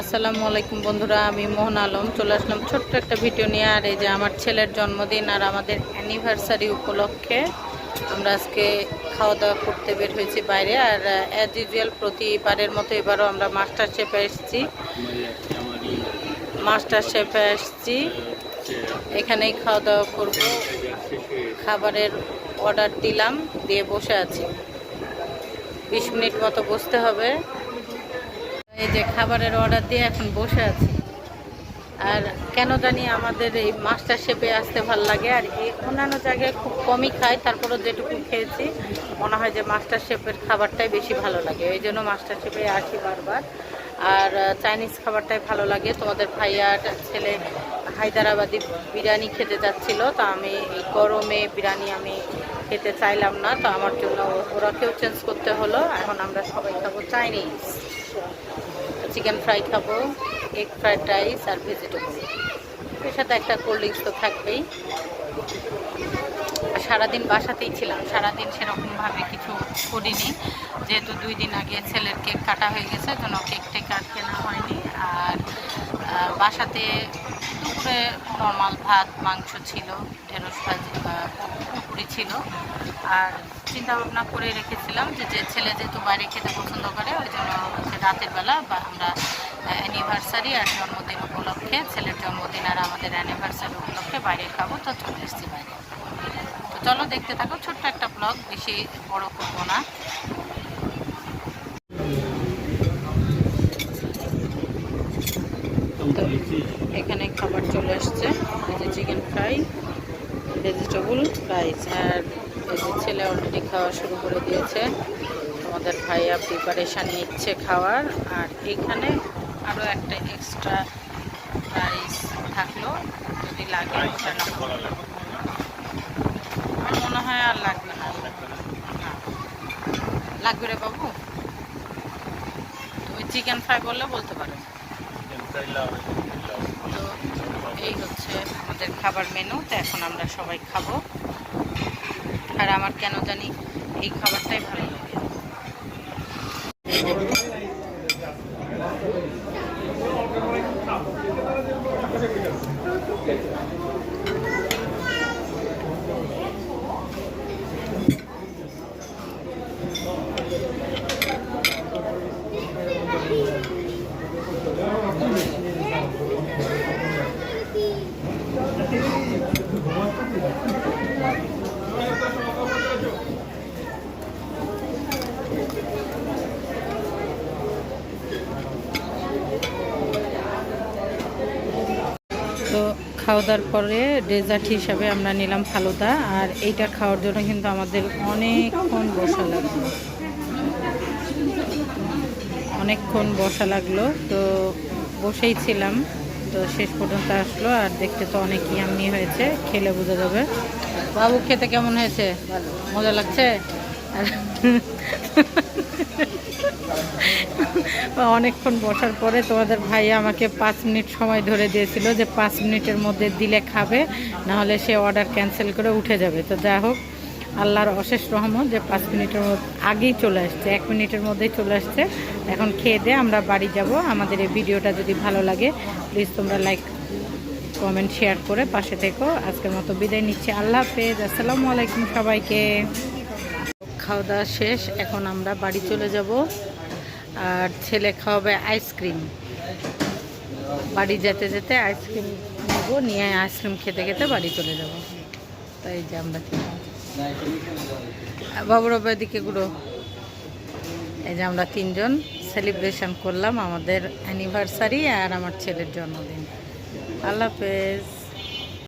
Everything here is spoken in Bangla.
আসসালামু আলাইকুম বন্ধুরা, আমি মোহন আলম। চলে আসলাম ছোট্ট একটা ভিডিও নিয়ে। আর এই যে আমার ছেলের জন্মদিন আর আমাদের অ্যানিভার্সারি উপলক্ষে আমরা আজকে খাওয়া দাওয়া করতে বের হয়েছি বাইরে। আর অ্যাজ ইউজুয়াল প্রতিবারের মতো এবারও আমরা মাস্টার শেফে এসেছি। মাস্টার শেফে এসেছি। এখানেই খাওয়া দাওয়া করব। খাবারের অর্ডার দিলাম, দিয়ে বসে আছি। বিশ মিনিট মতো বসতে হবে। এই যে খাবারের অর্ডার দিয়ে এখন বসে আছি। আর কেন জানি আমাদের এই মাস্টার শেপে আসতে ভালো লাগে, আর এই অন্যান্য জায়গায় খুব কমই খাই, তারপরও যেটুকু খেয়েছি, মনে হয় যে মাস্টার শেপের খাবারটাই বেশি ভালো লাগে। এই জন্য মাস্টার শেপে আসি বারবার। আর চাইনিজ খাবারটাই ভালো লাগে। তোমাদের ভাইয়ার ছেলে হায়দ্রাবাদি বিরিয়ানি খেতে যাচ্ছিল, তা আমি গরমে বিরিয়ানি আমি খেতে চাইলাম না, তো আমার জন্য ওরাকেও চেঞ্জ করতে হলো, এখন আমরা সবাই খাব চাইনিজ চিকেন ফ্রাই খাব এগ ফ্রাইড রাইস আর ভেজিটেবল এর সাথে একটা কোল্ড ড্রিঙ্কস তো থাকবেই। সারাদিন বাসাতেই ছিলাম, সারাদিন সেরকমভাবে কিছু করিনি। যেহেতু দুই দিন আগে ছেলের কেক কাটা হয়ে গেছে জন্য কেক টেক আর কেনা হয়নি। আর বাসাতে দুপুরে নর্মাল ভাত, মাংস ছিল, ঢেঁড়স ভাজি পুকুরি ছিল। আর চিন্তা ভাবনা করে রেখেছিলাম যে যে ছেলে যেহেতু বাইরে খেতে পছন্দ করে, ওই জন্য হচ্ছে রাতের বেলা বা আমরা অ্যানিভার্সারি আর জন্মদিন উপলক্ষে, ছেলের জন্মদিন আর আমাদের অ্যানিভার্সারি উপলক্ষে বাইরে খাব, তো চলে এসেছি বাইরে। তো চলো দেখতে থাকো, ছোট্ট একটা ব্লগ বেশি বড় করব না। তো এখানে খাবার চলে আসছে এই যে চিকেন ফ্রাই ভেজিটেবল রাইস আর এই যে ছেলে অলরেডি খাওয়া শুরু করে দিয়েছে। আমাদের ভাইয়া প্রিপারেশান নিচ্ছে খাওয়ার। আর এখানে আরও একটা এক্সট্রা রাইস থাকল যদি লাগে আমার মনে হয় আর লাগবে না। না। লাগবে রে বাবু? তুমি চিকেন ফ্রাই বললে বলতে পারো। তো এই হচ্ছে আমাদের খাবার মেনু তো এখন আমরা সবাই খাব। আর আমার কেন জানি এই খাবারটাই ভালো লাগে। তো খাওয়া দাওয়ার পরে ডেজার্ট হিসাবে আমরা নিলাম ফালুদা। আর এইটা খাওয়ার জন্য কিন্তু আমাদের অনেকক্ষণ বসা লাগল। অনেকক্ষণ বসা লাগল। তো বসেই ছিলাম। তো শেষ পর্যন্ত আসলো। আর দেখতে তো অনেক ইয়াম্মি হয়েছে। খেলে বোঝা যাবে। বাবু, খেতে কেমন হয়েছে? মজা লাগছে? অনেকক্ষণ বসার পরে তোমাদের ভাই আমাকে পাঁচ মিনিট সময় ধরে দিয়েছিল যে পাঁচ মিনিটের মধ্যে দিলে খাবে নাহলে সে অর্ডার ক্যান্সেল করে উঠে যাবে। তো যা হোক, আল্লাহর অশেষ রহমত যে পাঁচ মিনিটের মধ্যে আগেই চলে আসছে, এক মিনিটের মধ্যেই চলে আসছে। এখন খেয়ে দিয়ে আমরা বাড়ি যাব। আমাদের এই ভিডিওটা যদি ভালো লাগে প্লিজ তোমরা লাইক কমেন্ট শেয়ার করে পাশে থেকো। আজকের মতো বিদায় নিচ্ছি। আল্লাহ হাফেজ। আসসালামু আলাইকুম সবাইকে। খাওয়া দাওয়া শেষ, এখন আমরা বাড়ি চলে যাব। আর ছেলে খাওয়াবে আইসক্রিম। বাড়ি যেতে যেতে আইসক্রিম নেব, নিয়ে আইসক্রিম খেতে খেতে বাড়ি চলে যাব। তাই যে আমরা তিনজন। বাবুর বাবা গুলো এই যে আমরা তিনজন সেলিব্রেশন করলাম আমাদের অ্যানিভার্সারি আর আমার ছেলের জন্মদিন। আল্লাহ হাফেজ।